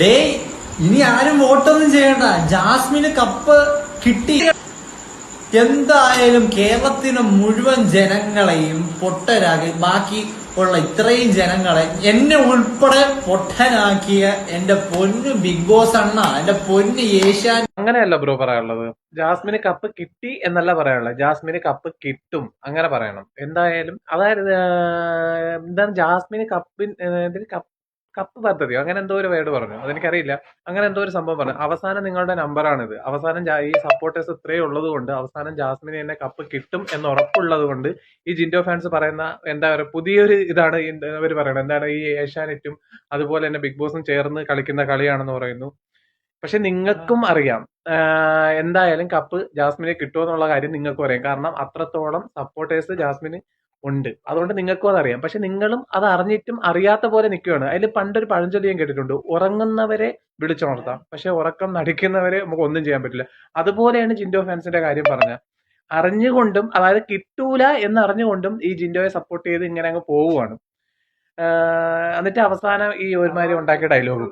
Day ഇനി ആരും വോട്ടൊന്നും ചെയ്യണ്ട. ജാസ്മിന് കപ്പ് കിട്ടി. എന്തായാലും കേരളത്തിന് മുഴുവൻ ജനങ്ങളെയും പൊട്ടരാക്കി ബാക്കി ഉള്ള ഇത്രയും ജനങ്ങളെ എന്നെ ഉൾപ്പെടെ പൊട്ടനാക്കിയ എന്റെ പൊന്നു ബിഗ് ബോസ് അണ്ണ എന്റെ പൊന്ന് ഏഷ്യാൻ അങ്ങനെയല്ല ബ്രോ പറയാനുള്ളത്. ജാസ്മിന് കപ്പ് കിട്ടി എന്നല്ല പറയാനുള്ളത്. ജാസ്മിന് കപ്പ് കിട്ടും. അങ്ങനെ പറയണം. എന്തായാലും അതായത് എന്താണ് ജാസ്മിന് കപ്പിൻ കപ്പ് കപ്പ് പദ്ധതിയോ അങ്ങനെ എന്തോ ഒരു വേർഡ് പറഞ്ഞു. അതെനിക്കറിയില്ല. അങ്ങനെ എന്തോ ഒരു സംഭവം പറഞ്ഞു. അവസാനം നിങ്ങളുടെ നമ്പറാണിത് അവസാനം ഈ സപ്പോർട്ടേഴ്സ് ഇത്രയും ഉള്ളത് കൊണ്ട് അവസാനം ജാസ്മിന് തന്നെ കപ്പ് കിട്ടും എന്ന് ഉറപ്പുള്ളത് കൊണ്ട് ഈ ജിൻഡോ ഫാൻസ് പറയുന്ന എന്താ പറയുക പുതിയൊരു ഇതാണ് അവർ പറയുന്നത് എന്താണ് ഈ ഏഷ്യാനെറ്റും അതുപോലെ തന്നെ ബിഗ് ബോസും ചേർന്ന് കളിക്കുന്ന കളിയാണെന്ന് പറയുന്നു. പക്ഷെ നിങ്ങൾക്കും അറിയാം. എന്തായാലും കപ്പ് ജാസ്മിനെ കിട്ടുമെന്നുള്ള കാര്യം നിങ്ങൾക്കും അറിയാം. കാരണം അത്രത്തോളം സപ്പോർട്ടേഴ്സ് ജാസ്മിന് ഉണ്ട്. അതുകൊണ്ട് നിങ്ങൾക്കും അതറിയാം. പക്ഷെ നിങ്ങളും അത് അറിഞ്ഞിട്ടും അറിയാത്ത പോലെ നിൽക്കുകയാണ്. അതിൽ പണ്ടൊരു പഴഞ്ചൊല്ലി ഞാൻ കേട്ടിട്ടുണ്ട്. ഉറങ്ങുന്നവരെ വിളിച്ചുണർത്താം. പക്ഷെ ഉറക്കം നടിക്കുന്നവരെ നമുക്ക് ഒന്നും ചെയ്യാൻ പറ്റില്ല. അതുപോലെയാണ് ജിൻഡോ ഫാൻസിന്റെ കാര്യം പറഞ്ഞ അറിഞ്ഞുകൊണ്ടും അതായത് കിട്ടൂല എന്ന് അറിഞ്ഞുകൊണ്ടും ഈ ജിൻഡോയെ സപ്പോർട്ട് ചെയ്ത് ഇങ്ങനെ അങ്ങ് പോവുകയാണ്. എന്നിട്ട് അവസാനം ഈ ഒരുമാതിരി ഉണ്ടാക്കിയ ഡയലോഗും